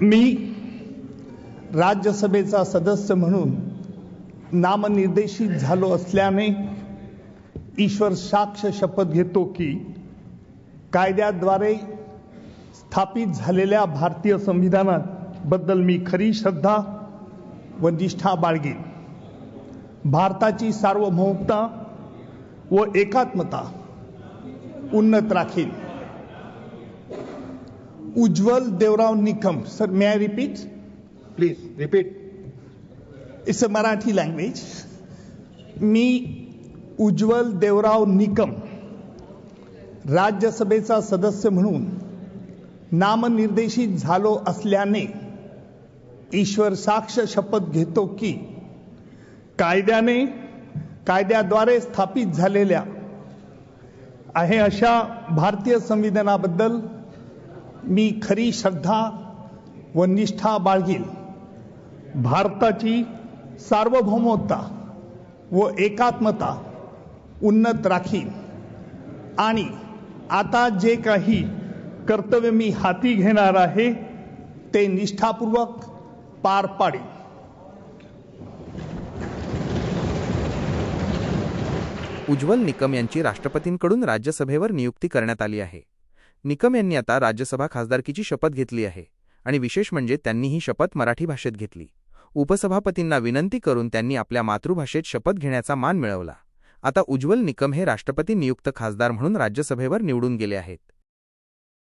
मी राज्यसभेचा सदस्य म्हणून नामनिर्देशित झालो असल्याने ईश्वर साक्ष शपथ घेतो की कायद्याद्वारे स्थापित झालेल्या भारतीय संविधानात बद्दल मी खरी श्रद्धा व निष्ठा बाळगेन. भारताची सार्वभौमता व एकात्मता उन्नत राखेन. Ujjwal Devrao Nikam. Sir may I repeat please repeat it's a Marathi language मी उज्ज्वल देवराव निकम. राज्यसभेचा सदस्य म्हणून नामनिर्देशित झालो असल्याने ईश्वर साक्ष शपथ घेतो की कायद्याने कायद्याद्वारे स्थापित झालेल्या आहे अशा भारतीय संविधानाबद्दल मी खरी श्रद्धा व निष्ठा बाळगील भारताची सार्वभौमता व एकात्मता उन्नत राखीन. आणि आता जे काही कर्तव्य मी हाती घेणार आहे ते निष्ठापूर्वक पार पाडेन. उज्ज्वल निकम यांची राष्ट्रपतींकडून राज्यसभेवर नियुक्ती करण्यात आली आहे. निकम यांनी आता राज्यसभा खासदारकीची शपथ घेतली आहे आणि विशेष म्हणजे त्यांनी ही शपथ मराठी भाषेत घेतली. उपसभापतींना विनंती करून त्यांनी आपल्या मातृभाषेत शपथ घेण्याचा मान मिळवला. आता उज्ज्वल निकम हे राष्ट्रपती नियुक्त खासदार म्हणून राज्यसभेवर निवडून गेले आहेत.